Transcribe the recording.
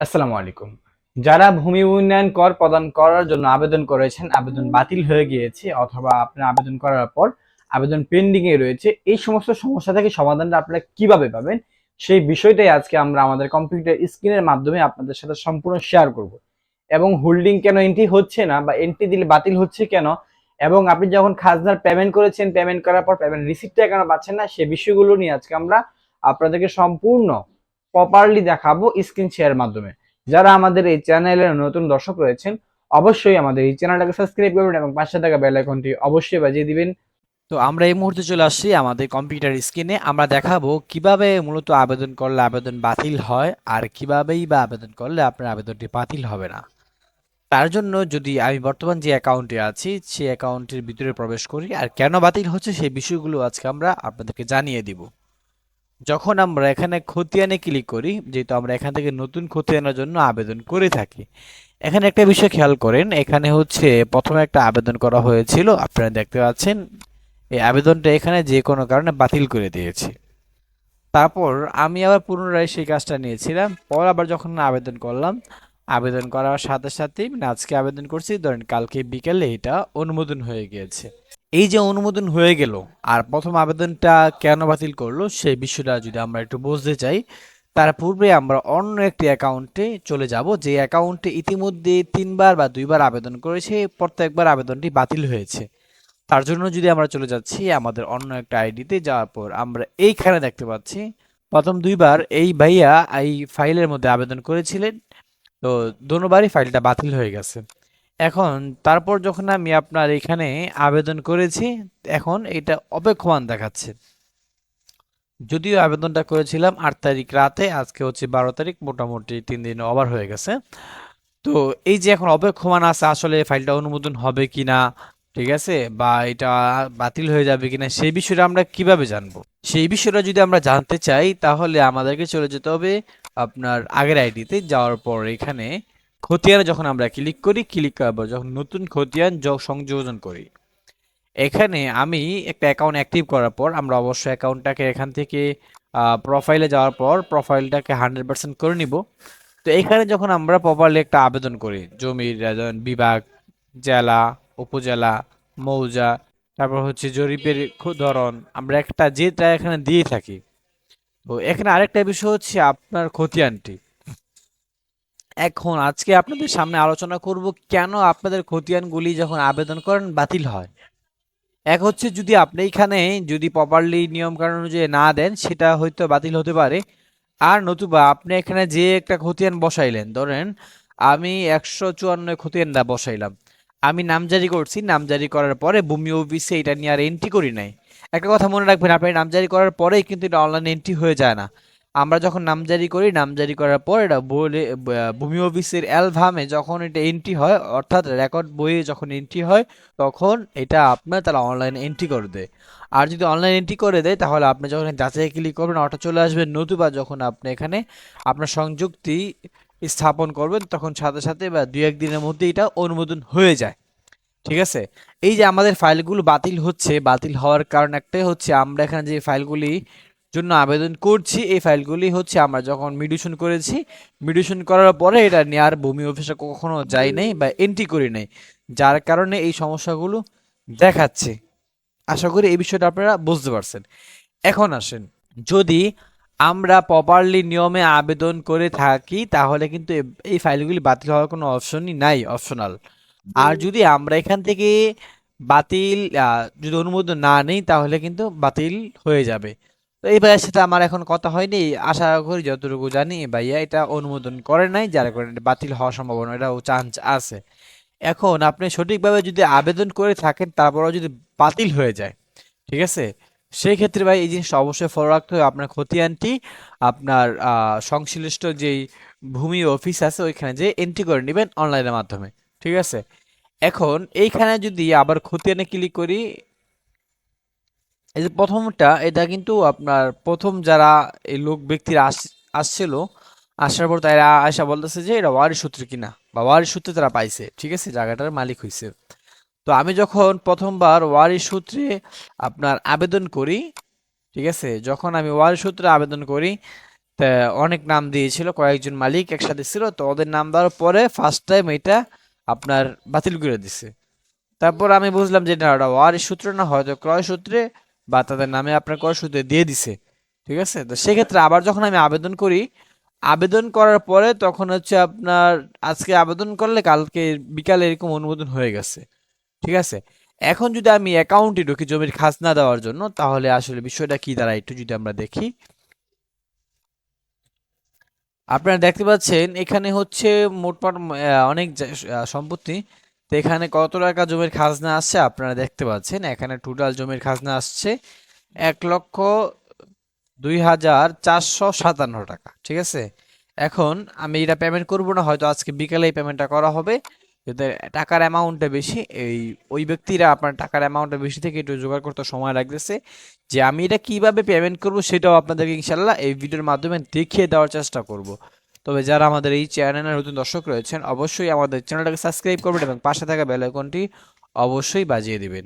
আসসালামু আলাইকুম। যারা ভূমি উন্নয়ন কর প্রদান করার জন্য আবেদন করেছেন, আবেদন বাতিল হয়ে গিয়েছে অথবা আপনার আবেদন করার পর আবেদন পেন্ডিং এ রয়েছে, এই সমস্ত সমস্যা থেকে সমাধানটা আপনারা কীভাবে পাবেন? সেই বিষয়টাই আজকে আমরা আমাদের কম্পিউটার স্ক্রিনের মাধ্যমে আপনাদের সাথে সম্পূর্ণ শেয়ার করব। এবং হোল্ডিং কেন এন্ট্রি হচ্ছে না বা এন্ট্রি দিলে বাতিল হচ্ছে কেন? এবং আপনি যখন খাজনার পেমেন্ট করেছেন পেমেন্ট করার পর পেমেন্ট রিসিপ্টটা কেন পাচ্ছেন না, সে বিষয়গুলো নিয়ে আজকে আমরা আপনাদেরকে সম্পূর্ণ প্রপারলি দেখাবো স্ক্রিন শেয়ার মাধ্যমে। যারা আমাদের এই চ্যানেলের নতুন দর্শক রয়েছেন, অবশ্যই আমাদের এই চ্যানেলটাকে সাবস্ক্রাইব করবেন এবং পাশে থাকা বেল আইকনটি অবশ্যই বাজিয়ে দিবেন। তো আমরা এই মুহূর্তে চলে আসছি আমাদের কম্পিউটার স্ক্রিনে আমরা দেখাবো কীভাবে মূলত আবেদন করলে আবেদন বাতিল হয় আর কিভাবেই বা আবেদন করলে আপনার আবেদনটি বাতিল হবে না। তার জন্য যদি আমি বর্তমান যে অ্যাকাউন্টে আছি, সেই অ্যাকাউন্টের ভিতরে প্রবেশ করি আর কেন বাতিল হচ্ছে সেই বিষয়গুলো আজকে আমরা আপনাদেরকে জানিয়ে দিব। যখন আমরা এখানে খতিয়ানে ক্লিক করি, যেহেতু আমরা এখান থেকে নতুন খতিয়ানের জন্য আবেদন করে থাকি, এখানে একটা বিষয় খেয়াল করেন, এখানে হচ্ছে প্রথমে একটা আবেদন করা হয়েছিল, আপনারা দেখতে পাচ্ছেন, এই আবেদনটা এখানে যে কোনো কারণে বাতিল করে দিয়েছি। তারপর আমি আবার পুনরায় সেই কাজটা নিয়েছিলাম, পর আবার যখন আবেদন করলাম, আবেদন করার সাথে সাথেই মানে আজকে আবেদন করছি, ধরেন কালকে বিকেলে এটা অনুমোদন হয়ে গিয়েছে। এই যে অনুমোদন হয়ে গেল, আর প্রথম আবেদনটা কেন বাতিল করল সেই বিষয়টা যদি আমরা একটু বুঝতে চাই, তার পূর্বে আমরা অন্য একটি অ্যাকাউন্টে চলে যাব, যে অ্যাকাউন্টে ইতিমধ্যে তিনবার বা দুইবার আবেদন করেছে, প্রত্যেকবার আবেদনটি বাতিল হয়েছে। তার জন্য যদি আমরা চলে যাচ্ছি আমাদের অন্য একটা আইডিতে, যাওয়ার পর আমরা এইখানে দেখতে পাচ্ছি, প্রথম দুইবার এই ভাইয়া এই ফাইলের মধ্যে আবেদন করেছিলেন। তো দুবারই ফাইলটা বাতিল হয়ে গেছে। এখন তারপর যখন আমি আপনার এখানে আবেদন করেছি, এখন এটা অপেক্ষমান দেখাচ্ছে। যদিও আবেদনটা করেছিলাম আট তারিখ রাতে, আজকে হচ্ছে বারো তারিখ, মোটামুটি তিন দিন ওভার হয়ে গেছে। তো এই যে এখন অপেক্ষমান আছে, আসলে ফাইলটা অনুমোদন হবে কিনা, ঠিক আছে, বা এটা বাতিল হয়ে যাবে কিনা, সেই বিষয়টা আমরা কীভাবে জানব? সেই বিষয়টা যদি আমরা জানতে চাই, তাহলে আমাদেরকে চলে যেতে হবে আপনার আগের আইডিতে, যাওয়ার পর এখানে খতিয়ানে যখন আমরা ক্লিক করি ক্লিক করার পর যখন নতুন খতিয়ান সংযোজন করি, এখানে আমি একটা অ্যাকাউন্ট অ্যাক্টিভ করার পর, আমরা অবশ্যই অ্যাকাউন্টটাকে এখান থেকে প্রোফাইলে যাওয়ার পর প্রোফাইলটাকে হান্ড্রেড পার্সেন্ট করে নিব। তো এখানে যখন আমরা প্রপারলি একটা আবেদন করি, জমির বিভাগ, জেলা, উপজেলা, মৌজা, তারপর হচ্ছে জরিপের ধরন, আমরা একটা যেটা এখানে দিয়ে থাকি। তো এখানে আরেকটা বিষয় হচ্ছে আপনার খতিয়ানটি। এখন আজকে আপনাদের সামনে আলোচনা করব কেন আপনাদের খতিয়ানগুলি যখন আবেদন করেন বাতিল হয়। এক হচ্ছে যদি আপনি এখানে যদি প্রপারলি নিয়ম কানুন অনুযায়ী না দেন, সেটা হয়তো বাতিল হতে পারে। আর নতুবা আপনি এখানে যে একটা খতিয়ান বসাইলেন, ধরেন আমি একশো চুয়ান্ন খতিয়ানটা বসাইলাম। আমি নামজারি করছি, নামজারি করার পরে ভূমি অফিসে এটা নিয়ে আর এন্ট্রি করি নাই। একটা কথা মনে রাখবেন, আপনি নামজারি করার পরেই কিন্তু এটা অনলাইন এন্ট্রি হয়ে যায় না। আমরা যখন নামজারি করি, নামজারি করার পর এটা বলে ভূমি অফিসের অ্যালভামে যখন এটা এন্ট্রি হয়, অর্থাৎ রেকর্ড বইয়ে যখন এন্ট্রি হয়, তখন এটা আপনার তারা অনলাইন এন্ট্রি করে দেয়। আর যদি অনলাইন এন্ট্রি করে দেয়, তাহলে আপনি যখন যাচাই ক্লিক করবেন, অটো চলে আসবেন নতুবা যখন আপনি এখানে আপনার সংযুক্তি স্থাপন করবেন, তখন সাথে সাথে বা দুই একদিনের মধ্যে এটা অনুমোদন হয়ে যায়। ঠিক আছে? এই যে আমাদের ফাইলগুলো বাতিল হচ্ছে, বাতিল হওয়ার কারণ একটাই হচ্ছে, আমরা এখানে যে ফাইলগুলি জন্য আবেদন করছি। এই ফাইলগুলি হচ্ছে আমরা যখন মিডিয়েশন করেছি মিডিয়েশন করার পরে এটা নিয়ে আর ভূমি অফিসে কখনো যাই নাই বা এন্ট্রি করি নাই। যার কারণে এই সমস্যাগুলো দেখাচ্ছে। আশা করি এই বিষয়টা আপনারা বুঝতে পারছেন। এখন আসেন, যদি আমরা প্রপারলি নিয়মে আবেদন করে থাকি, তাহলে কিন্তু এই ফাইলগুলি বাতিল হওয়ার কোনো অপশনই নাই অপশনাল আর যদি আমরা এখান থেকে বাতিল যদি অনুমোদন না নেই, তাহলে কিন্তু বাতিল হয়ে যাবে। তো এই ভাইয়ার সাথে আমার এখন কথা হয়নি। আশা করি যতটুকু জানি ভাইয়া এটা অনুমোদন করে নাই, যার কারণে বাতিল হওয়ার সম্ভাবনা, এটাও চান্স আছে। এখন আপনি সঠিকভাবে যদি আবেদন করে থাকেন, তারপরেও যদি বাতিল হয়ে যায়, ঠিক আছে? সেই ক্ষেত্রে ভাই এই জিনিসটা অবশ্যই ফলো রাখতে হবে। আপনার খতিয়ানটি আপনার সংশ্লিষ্ট যেই ভূমি অফিস আছে, ওইখানে যে এন্ট্রি করে নেবেন অনলাইনের মাধ্যমে, ঠিক আছে? এখন এইখানে যদি আবার খতিয়ানে ক্লিক করি এই যে প্রথমটা, এটা কিন্তু আপনার প্রথম যারা এই লোক, ব্যক্তিরা আস, আসছিল, আসার পর তারা আসা বলতেছে যে, এটা ওয়ারি সূত্রে কিনা? বা ওয়ারি সূত্রে তারা পাইছে। ঠিক আছে, জায়গাটার মালিক হয়েছে তো আমি যখন প্রথমবার ওয়ারি সূত্রে আপনার আবেদন করি, ঠিক আছে, যখন আমি ওয়ারি সূত্রে আবেদন করি, তা অনেক নাম দিয়েছিল, কয়েকজন মালিক একসাথে ছিল, তো ওদের নাম দেওয়ার পরে ফার্স্ট টাইম এটা আপনার বাতিল করে দিছে। তারপর আমি বুঝলাম যে, না, ওটা ওয়ারিশ সূত্রে না, হয়তো ক্রয় সূত্রে বা তাদের নামে আপনার ক্রয় সূত্রে দিয়ে দিছে, ঠিক আছে? তো সেক্ষেত্রে আবার যখন আমি আবেদন করি, আবেদন করার পরে তখন হচ্ছে আপনার আজকে আবেদন করলে কালকে বিকালে এরকম অনুমোদন হয়ে গেছে, ঠিক আছে? এখন যদি আমি অ্যাকাউন্টে ঢুকি জমির খাজনা দেওয়ার জন্য, তাহলে আসলে বিষয়টা কি? দাঁড়ায় একটু যদি আমরা দেখি। আপনারা দেখতে পাচ্ছেন, এখানে হচ্ছে মোটমাট অনেক সম্পত্তি তো এখানে কত টাকা জমির খাজনা আসছে আপনারা দেখতে পাচ্ছেন। এখানে টোটাল জমির খাজনা আসছে এক লক্ষ দুই হাজার চারশো সাতান্ন টাকা, ঠিক আছে? এখন আমি এটা পেমেন্ট করব না, হয়তো আজকে বিকালে এই পেমেন্টটা করা হবে। টাকার অ্যামাউন্টটা বেশি, এই, ওই ব্যক্তিরা আপনার টাকার অ্যামাউন্টটা বেশি থেকে একটু জোগাড় করতে সময় লাগতেছে। যে আমি এটা কীভাবে পেমেন্ট করব সেটাও আপনাদেরকে ইনশাল্লাহ এই ভিডিওর মাধ্যমে দেখিয়ে দেওয়ার চেষ্টা করব। তবে যারা আমাদের এই চ্যানেলের নতুন দর্শক রয়েছেন, অবশ্যই আমাদের চ্যানেলটাকে সাবস্ক্রাইব করবেন এবং পাশে থাকা বেল আইকনটি অবশ্যই বাজিয়ে দিবেন।